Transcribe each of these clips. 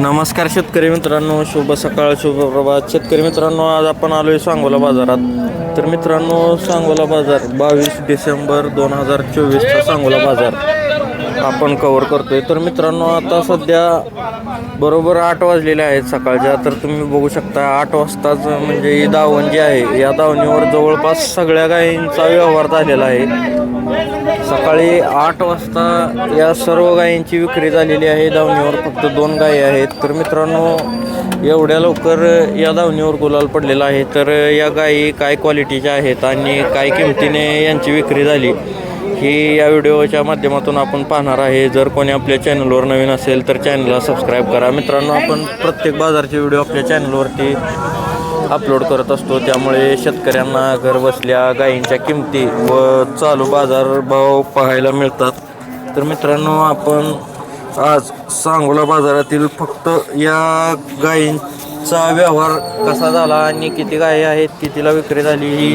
नमस्कार शेतकरी मित्रांनो शुभ सकाळ शुभ प्रभात. शेतकरी मित्रांनो आज आपण आलोय सांगोला बाजारात. तर मित्रांनो सांगोला बाजार बावीस डिसेंबर दोन हजार चोवीसचा सांगोला बाजार आपण कवर करतोय. तर मित्रांनो आता सध्या बरोबर आठ वाजलेले आहेत सकाळच्या तर तुम्ही बघू शकता आठ वाजताच म्हणजे ही दावण जी आहे. या दावणीवर जवळपास सगळ्या गायींचा व्यवहार झालेला आहे. सकाळी आठ वाजता या सर्व गायींची विक्री झालेली आहे. दावणीवर फक्त दोन गायी आहेत. तर मित्रांनो एवढ्या लवकर या दावणीवर गुलाल पडलेला आहे. तर या गायी काय क्वालिटीच्या आहेत आणि काय किमतीने यांची विक्री झाली? ही या व्हिडिओच्या माध्यमातून आपण पाहणार आहे. जर कोणी आपल्या चॅनलवर नवीन असेल तर चॅनलला सबस्क्राईब करा. मित्रांनो आपण प्रत्येक बाजारचे व्हिडिओ आपल्या चॅनलवरती अपलोड करत असतो. त्यामुळे शेतकऱ्यांना घर बसल्या गायींच्या किमती व चालू बाजार भाव पाहायला मिळतात. तर मित्रांनो आपण आज सांगोला बाजारातील फक्त या गायींचा व्यवहार कसा झाला आणि किती गायी आहेत कितीला विक्री झाली ही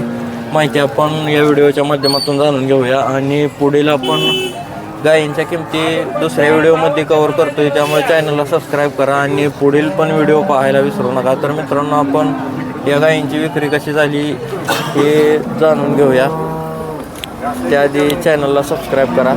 माहिती आपण या व्हिडिओच्या माध्यमातून जाणून घेऊया. आणि पुढील आपण गायींच्या किमती दुसऱ्या व्हिडिओमध्ये कव्हर करतोय त्यामुळे चॅनलला सबस्क्राईब करा आणि पुढील पण व्हिडिओ पाहायला विसरू नका. तर मित्रांनो आपण या गायींची विक्री कशी झाली हे जाणून घेऊया. त्याआधी चॅनलला सबस्क्राईब करा.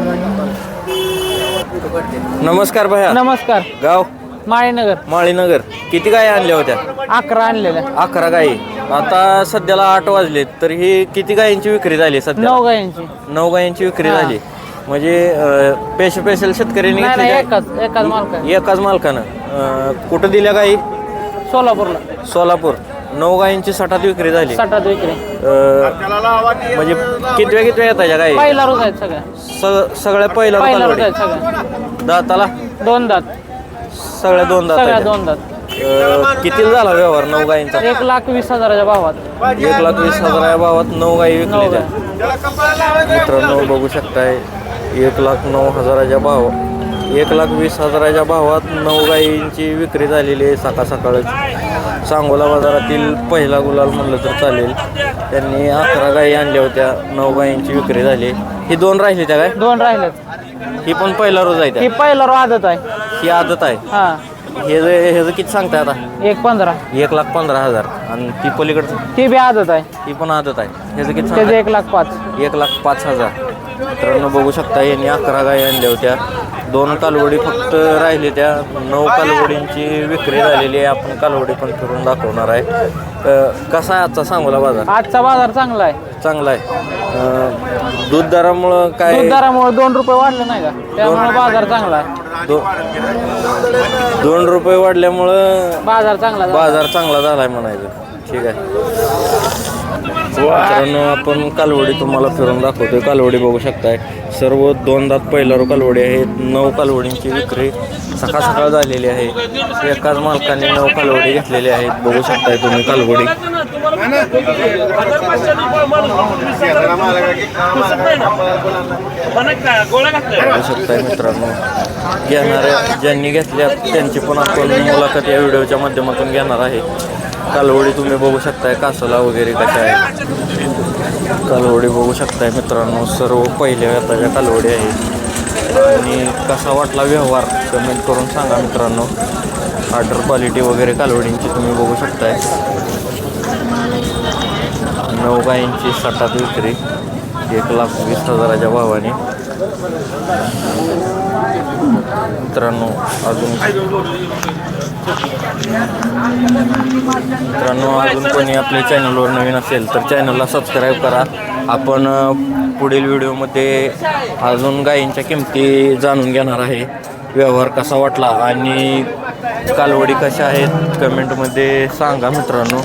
नमस्कार भैया. नमस्कार. गाव? माळीनगर. माळीनगर. किती गायी आणल्या होत्या? अकरा आणलेल्या. अकरा गायी. आता सध्याला आठ वाजलेत तर ही किती गायींची विक्री झाली सध्या? नऊ गायांची. नऊ गायींची विक्री हा. झाली. म्हणजे पेशल पेशल शेतकऱ्यांनी नाही नाही घेतलेल्या- एकाच एकाच मालक एकाच मालकानं. अं, कुठं दिल्या गाई सोलापूरला. सोलापूर. नऊ गायींची सटात विक्री झाली. सटात विक्री. अं, म्हणजे कितव्या कितव्या येताच्या गाई पहिला रोज आहेत सगळ्या. स- सगळ्या पहिला रोज रोजाला आहेत सगळ्या. दाताला? दोन दात. सगळ्या दोन सगळ्या दात दोन दात. किती झाला व्यवहार नऊ गायींचा एक लाख वीस हजाराच्या भावात. एक लाख वीस हजार या भावात नऊ गायी नऊ विकल्या मित्रांनो बघू शकताय एक लाख नऊ हजाराच्या भाव एक लाख वीस हजाराच्या भावात नऊ गायींची विक्री झालेली आहे सकाळ सकाळच. सांगोला बाजारातील पहिला गुलाल म्हणलं तर चालेल. त्यांनी अकरा गायी आणल्या होत्या नऊ गायींची विक्री झाली. ही दोन राहिली त्या काय? दोन राहिलेत. ही पण पहिला रोज आहे त्या. ही पहिला रो आदत आहे. ही आदत आहे. हा. हे जे- ह्याचं किती सांगताय आता? एक पंधरा. एक लाख पंधरा हजार. आणि ती पलीकडचं? ती बी आदत आहे. ही पण आदत आहे. ह्याचं किती त्याचे सांगताय? एक लाख पाच. एक लाख पाच हजार. मित्रांनो बघू शकता यांनी अकरा गायी आणल्या होत्या. दोन कालवडी फक्त राहिली त्या. नऊ कालवडींची विक्री झालेली आहे. आपण कालवडी पण फिरून दाखवणार आहे. अ, कसा आहे आजचा सांगोला बाजार? आजचा बाजार चांगला आहे. चांगला आहे. अ, दूध दरामुळं काय? दूध दरामुळे दोन रुपये वाढले नाही का? त्यामुळे बाजार चांगला आहे. दो दोन रुपये वाढल्यामुळं बाजार चांगला झाला. बाजार चांगला झालाय म्हणायचं. ठीक आहे. मित्रांनो आपण कालवडी तुम्हाला फिरून दाखवतोय. कालवडी बघू शकताय. सर्व दोन दात पहिला रो कालवडी आहेत. नऊ कालवडींची विक्री सकाळ सकाळ झालेली आहे. एकाच मालकाने नऊ कालवडी घेतलेली आहेत. बघू शकताय तुम्ही कालवडी. बघू शकताय मित्रांनो. घेणाऱ्या ज्यांनी घेतल्या त्यांची पण आपण मुलाखत या व्हिडिओच्या माध्यमातून घेणार आहे. कालवडी तुम्ही बघू शकताय कासला वगैरे कशा आहे कालवडी बघू शकताय मित्रांनो. सर्व पहिल्या व्यताच्या कालवडी आहेत आणि कसा वाटला व्यवहार? कमेंट करून सांगा मित्रांनो. ऑर्डर क्वालिटी वगैरे कालवडींची तुम्ही बघू शकताय. नऊ गायींची सटात विक्री एक लाख वीस हजाराच्या भावाने. मित्रांनो अजून मित्रांनो अजून कोणी आपल्या चॅनलवर नवीन असेल तर चॅनलला सबस्क्राईब करा. आपण पुढील व्हिडिओमध्ये अजून गायींच्या किमती जाणून घेणार आहे. व्यवहार कसा वाटला आणि कालवडी कशा आहेत कमेंटमध्ये सांगा मित्रांनो.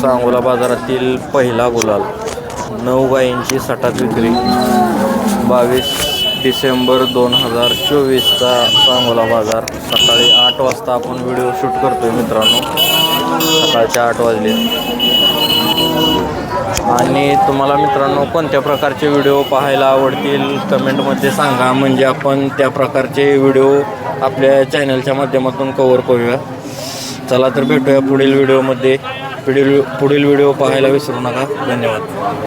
सांगोला बाजारातील पहिला गुलाल. नऊ गायींची सटात विक्री. बावीस डिसेंबर दोन हजार चोवीसचा सांगोला बाजार. सकाळी आठ वाजता आपण व्हिडिओ शूट करतो आहे मित्रांनो. सकाळच्या आठ वाजले. आणि तुम्हाला मित्रांनो कोणत्या प्रकारचे व्हिडिओ पाहायला आवडतील कमेंटमध्ये सांगा. म्हणजे आपण त्या प्रकारचे व्हिडिओ आपल्या चॅनलच्या माध्यमातून कवर करूया. चला तर भेटूया पुढील व्हिडिओमध्ये. पुढील पुढील व्हिडिओ पाहायला विसरू नका. धन्यवाद.